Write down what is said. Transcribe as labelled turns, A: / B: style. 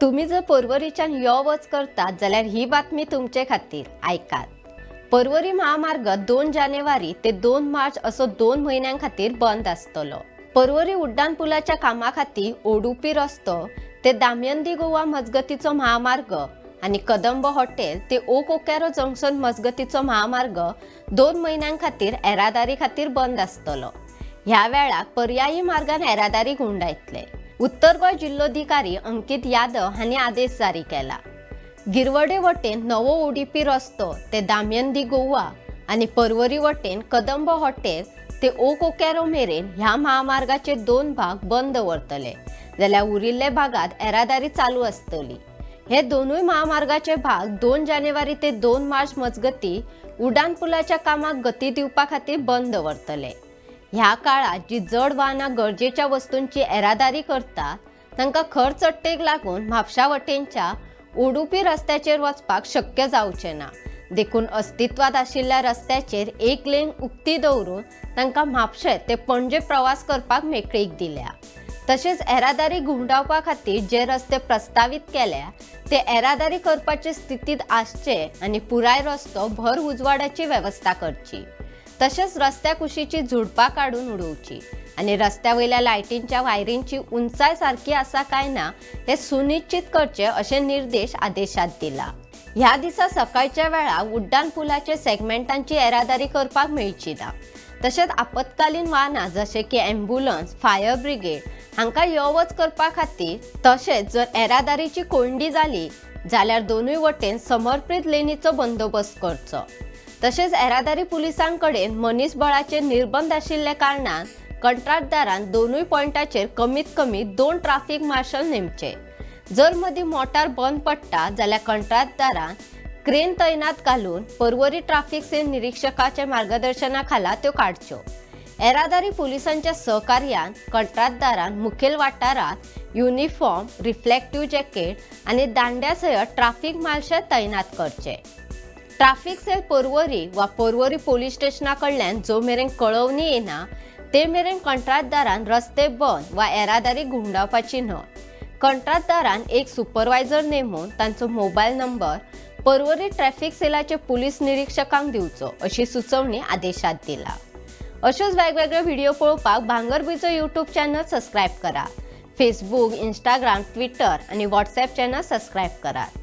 A: तुम्ही जर परवरीच्यान यो वच करतात जाल्यार ही बातमी तुमचे खातीर ऐकात. पर्वरी महामार्ग दोन जानेवारी ते दोन मार्च असो दोन म्हयन्यां खातीर बंद आसतलो. पर्वरी उड्डाण पुलाच्या कामा खातीर ओडुपी रस्तो ते दामयंदी गोवा मजगतीचो महामार्ग आनी कदंब हॉटेल ते ओ कोकॅरो जंक्शन मजगतीचो महामार्ग दोन म्हयन्यां खातीर येरादारी खातीर बंद आसतलो. ह्या वेळाक पर्यायी मार्गान येरादारी गुंडायतले. उत्तर गोंय जिल्लोधिकारी अंकित यादव हांणी आदेश जारी केला. गिरवडे वटेन नवो ओडीपी रस्तो ते दामयंदी गोवा आनी पर्वरी वटेन कदंब हॉटेल ते ओ कोकॅरो मेरेन ह्या महामार्गाचे दोन भाग बंद दवरतले जाल्यार उरिल्ले भागात येरादारी चालू आसतली हे दोनूय महामार्गाचे भाग दोन जानेवारी ते दोन मार्च मजगती उडाण पुलाच्या कामाक गती दिवपा खातीर बंद दवरतले ह्या काळात जी जड वाहनां गरजेच्या वस्तूंची येरादारी करतात तांकां खर चडटेक लागून म्हापशा वटेनच्या उडुपी रस्त्याचेर वचपाक शक्य जावचें ना. देखून अस्तित्वात आशिल्ल्या रस्त्याचेर एक लेन उक्ती दवरून तांकां म्हापशे ते पणजे प्रवास करपाक मेकळीक दिल्या. तशेंच येरादारी घुंवडावपा खातीर जे रस्ते प्रस्तावीत केल्या ते येरादारी करपाचे स्थितीत आसचे आनी पुराय रस्तो भर उजवाडाची वेवस्था करची. तशेंच रस्त्या कुशीची झुडपां काडून उडोवची. आनी रस्त्या वयल्या लायटींच्या वायरींची उंचाय सारकी आसा काय ना हे सुनिश्चित करचे असे निर्देश आदेशात दिला. ह्या दिसा सकाळच्या वेळार उड्डाण पुलाचे सेगमेंटांची येरादारी करपाक मेळची ना तशेंच आपत्कालीन वाहनां जशें की ॲम्ब्युलन्स फायर ब्रिगेड हांकां यो वच करपा खातीर तशेंच जर येरादारीची कोंडी जाली जाल्यार दोनूय वटेन समर्पीत लेनीचो बंदोबस्त करचो. तशेंच येरादारी पुलिसां कडेन मनीसबळाचे निर्बंध आशिल्ल्या कारणान कंत्राटदारान दोनूय पॉयंटाचेर कमीत कमी दोन ट्राफिक मार्शल नेमचे. जर मदीं मोटार बंद पडटा जाल्यार कंत्राटदारान क्रेन तैनात घालून पर्वरी ट्राफिक सेल निरीक्षकाच्या मार्गदर्शना खाला त्यो काडच्यो येरादारी पुलिसांच्या सहकार्यान कंत्राटदारान मुखेल वाठारात युनिफॉर्म रिफ्लेक्टिव्ह जॅकेट आनी दांड्या सयत ट्राफिक मार्शल तैनात करचे. ट्राफिक सेल पर्वरी वा पर्वरी पोलीस स्टेशना कडल्यान जो मेरेन कळवणी येना ते मेरेन कंत्राटदारान रस्ते बंद वा येरादारी घुंडावपाची न्हय. कंत्राटदारान एक सुपरवायझर नेमून तांचो मोबायल नंबर पर्वरी ट्रॅफिक सेलाचे पुलीस निरीक्षकांक दिवचो अशी सुचोवणी आदेशात दिला. अश्योच वेगवेगळे व्हिडिओ पळोवपाक भांगरभुंयचो यूट्यूब चॅनल सबस्क्रायब करा. फेसबूक इंस्टाग्राम ट्विटर आनी व्हॉट्सॲप चॅनल सबस्क्रायब करात